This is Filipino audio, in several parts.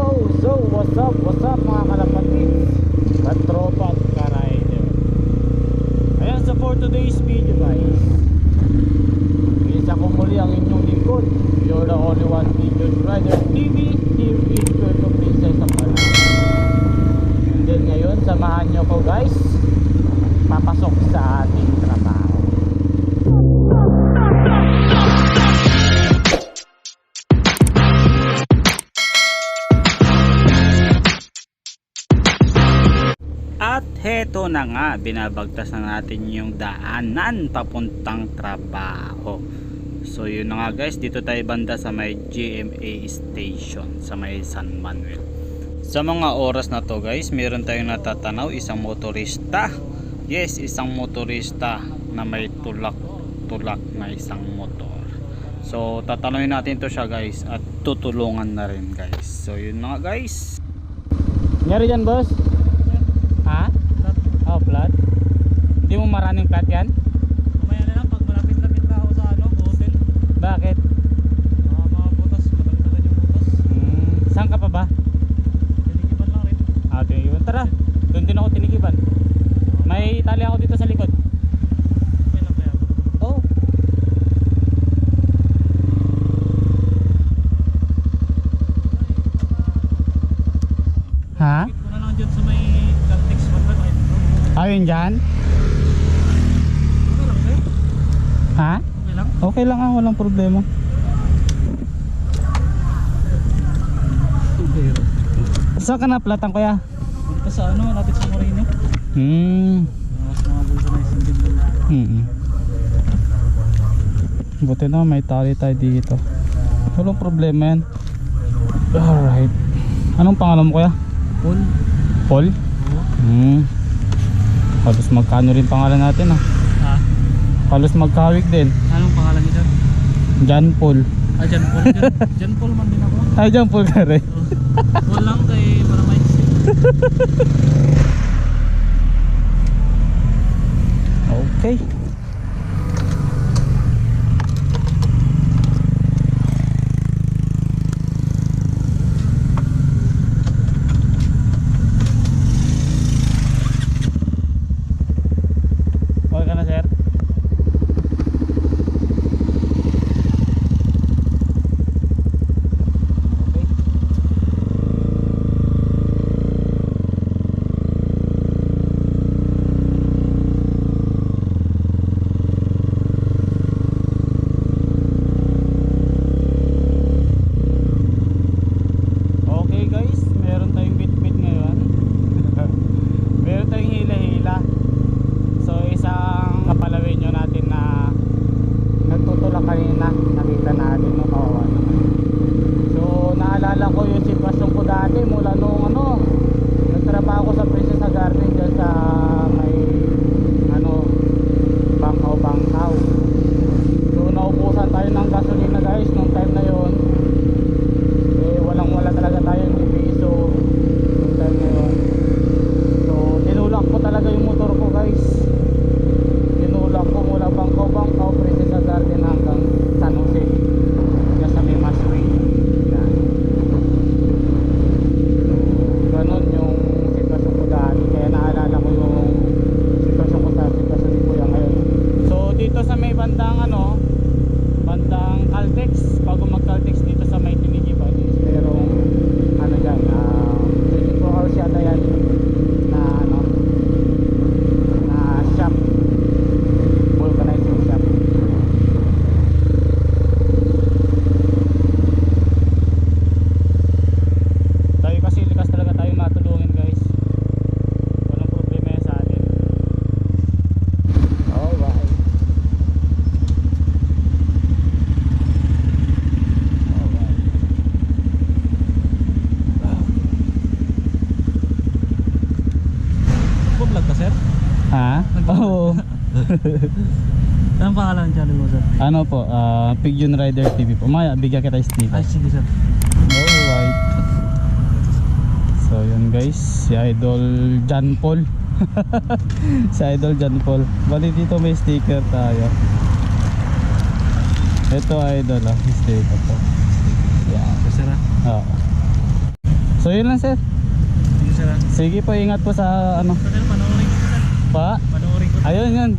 So, so, what's up, what's up mga kalapatids? Katropa at ka-rider. Ayan, so for today's video guys Isa ko muli ang inyong lingkod. You're the only one Teachers Rider. TV At heto na nga, binabagtas na natin yung daanan papuntang trabaho. So yun na nga guys, dito tayo banda sa may GMA station sa may San Manuel. Sa mga oras na to guys, meron tayong natatanaw isang motorista. Yes, isang motorista na may tulak-tulak na isang motor. So tatanungin natin to siya guys at tutulungan na rin guys. So yun na nga guys. Nyari dyan boss? Oh, flat? Hindi mo maraming flat yan? Mamaya na lang pag malapit-lapit na ako sa ano, hotel. Bakit? Mga mga butas, madagdagan yung butas. Hmm, saan ka pa ba? Tinigiban lang rin. Ah, tinigiban. Tara, doon din ako tinigiban. May tali ako dito sa likod. Okay lang kaya. Oh. Ha? Wait ko na lang dyan sa may Caltex 1 right Ayun dyan? Okay lang sir? Ha? Okay lang? Okay lang ah, walang problema. Saan ka na platan kuya? Punta sa ano, lapit sa Moreno. Hmm. Mas mga vulcanizing din doon. Mm Buti na may tali tayo dito. Walang problema yan. Alright. Anong pangalan mo kuya? Paul? Paul? Oo. Hmm. Halos magkano rin pangalan natin ah. Ha? Halos magkawig din. Anong pangalan niya? John Paul. Ah, Jan Paul. Jan, Jan Paul man din ako. Ay, John Paul ka rin. Oo. Paul lang kay para may. Okay ka na, sir? Okay. Okay guys, meron tayong bit-bit ngayon. meron tayong hila-hila. So isang kapalawin nyo natin na nagtutulak kanina. Nakita natin no, kawawa naman. So naalala ko yung sitwasyon ko dati mula nung ano, nagtrabaho ko sa Princess Garden dyan sa may ano, Bangkaw Bangkaw. So naubusan tayo ng gasolina guys nung time na yon eh walang wala talaga tayo hindi piso yung time na yun so tinulak ko talaga yung motor ko guys tinulak ko mula Bangkaw Bangkaw Princesa Garden hanggang San Jose yan sa may Masway yan so ganun yung sitwasyon ko dati kaya naalala ko yung sitwasyon ko sa sitwasyon ni Kuya ngayon so dito sa may bandang ano bandang Caltex bago mag Caltex dito sa may Tinigiban is merong ano dyan um, 24 hours yata yan na ano na shop vulcanizing shop tayo kasi likas talaga tayo matulungin guys walang problema yan sa atin alright alright Vlog ka sir? ha? oo Anong pangalan ng channel mo sir? ano po ah, Pigeon Rider TV po maya bigyan kita sticker Ay sige sir. alright so yun guys si Idol John Paul si Idol John Paul bali dito may sticker tayo ito Idol ah sticker po Yes sir ah. Oo. So yun lang sir. Sige sir. Sige po, ingat po sa ano. Sir. Pa? Panoorin ko. Ayun yun.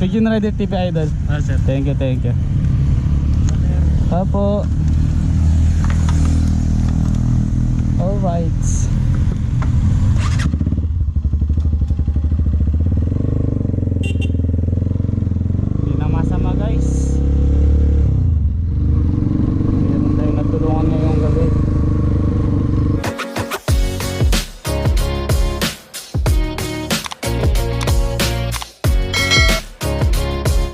Pigeon Rider TV Idol. Ah, sir. Thank you, thank you. Apo. Alright. Hindi na masama guys. Meron tayong natulungan ngayong gabi.